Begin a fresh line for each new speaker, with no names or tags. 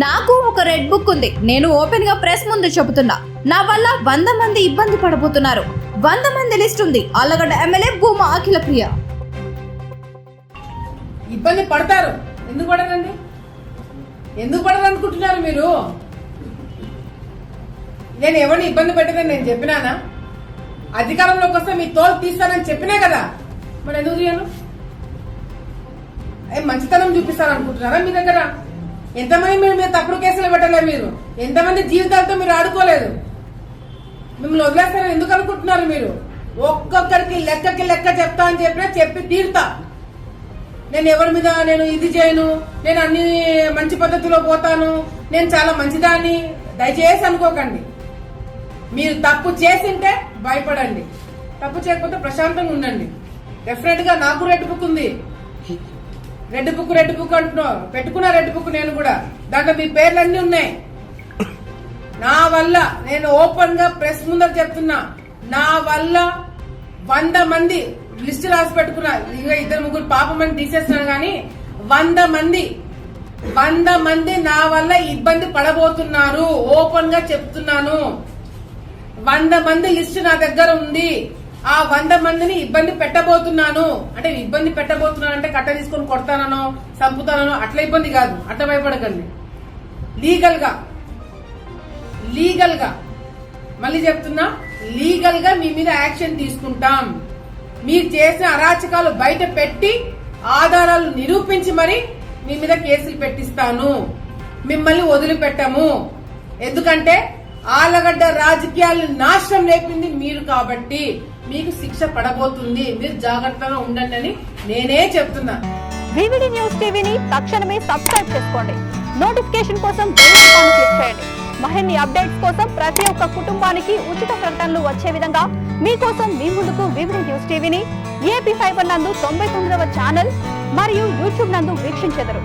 నాకు ఒక red book ఉంది. నేను ఓపెన్గా ప్రెస్ ముందు చెబుతున్నా. నా వల్ల వంద మంది ఇబ్బంది పడబోతున్నారు. వంద మంది లిస్ట్ ఉంది. ఆలగడ్డ ఎమ్మెల్యే భూమా అఖిల ప్రియ
ఇబ్బంది పడతారు. ఎందుకు పడరండి? ఎందుకు పడరు అనుకుంటున్నారు మీరు? నేను ఎవరిని ఇబ్బంది పెట్టదని నేను చెప్పినానా? అధికారంలోకి వస్తే మీ తోలు తీస్తానని చెప్పినా కదా? మరి ఎందుకు చేయను ఏ మంచితనం చూపిస్తారు అనుకుంటున్నారా మీ దగ్గర? ఎంతమంది మీరు మీరు తప్పుడు కేసులు పెట్టలే మీరు? ఎంతమంది జీవితాలతో మీరు ఆడుకోలేదు? మిమ్మల్ని వదిలేస్తారని ఎందుకు అనుకుంటున్నారు మీరు? ఒక్కొక్కరికి లెక్కకి లెక్క చెప్తా అని చెప్పినా చెప్పి తీరుతా. నేను ఎవరి మీద నేను ఇది చేయను నేను అన్ని మంచి పద్ధతిలో పోతాను నేను చాలా మంచిదాన్ని. దయచేసి అనుకోకండి. మీరు తప్పు చేసింటే భయపడండి. తప్పు చేయకపోతే ప్రశాంతంగా ఉండండి. డెఫినెట్గా నాకు రెడ్ బుక్ ఉంది. రెడ్ బుక్ రెడ్ బుక్ అంటున్నావు. పెట్టుకున్న రెడ్ బుక్ నేను కూడా. దాంట్లో మీ పేర్లు అన్ని ఉన్నాయి. నా వల్ల నేను ఓపెన్గా ప్రెస్ ముందర చెప్తున్నా. నా వల్ల వంద మంది లిస్ట్ రాసి పెట్టుకున్నా ఇంకా ఇద్దరు ముగ్గురు పాపం అని తీసేస్తున్నాను కానీ వంద మంది వంద మంది నా వల్ల ఇబ్బంది పడబోతున్నారు. ఓపెన్గా చెప్తున్నాను. వంద మంది లిస్ట్ నా దగ్గర ఉంది. ఆ వంద మందిని ఇబ్బంది పెట్టబోతున్నాను. అంటే ఇబ్బంది పెట్టబోతున్నాను అంటే కట్ట తీసుకొని కొడతానో చంపుతానో అట్లా ఇబ్బంది కాదు. అట్లా భయపడకండి. లీగల్గా లీగల్గా మళ్ళీ చెప్తున్నా లీగల్గా మీ మీద యాక్షన్ తీసుకుంటాం. మీరు చేసిన అరాచకాలు బయట పెట్టి ఆధారాలు నిరూపించి మరి మీ మీద కేసులు పెట్టిస్తాను. మిమ్మల్ని వదిలిపెట్టము. ఎందుకంటే ఆలగడ్డ రాజకీయాలు నాశనం లేపింది మీరు కాబట్టి మీకు శిక్ష పడబోతుంది. మీరు జాగ్రత్తగా ఉండండి అని నేనే చెప్తున్నా.
వివిడి న్యూస్ టీవీని తక్షణమే సబ్స్క్రైబ్ చేసుకోండి. నోటిఫికేషన్ కోసం బెల్ ఐకాన్ క్లిక్ చేయండి. మరిన్ని అప్డేట్స్ కోసం ప్రతి ఒక్క కుటుంబానికి ఉచిత ప్రకటనలు వచ్చే విధంగా మీకోసం మీ ముందుకు వివిడి న్యూస్ టీవీని ఏపీ ఫైబర్ నందు తొంభై తొమ్మిదవ ఛానల్ మరియు యూట్యూబ్ నందు వీక్షించెదరు.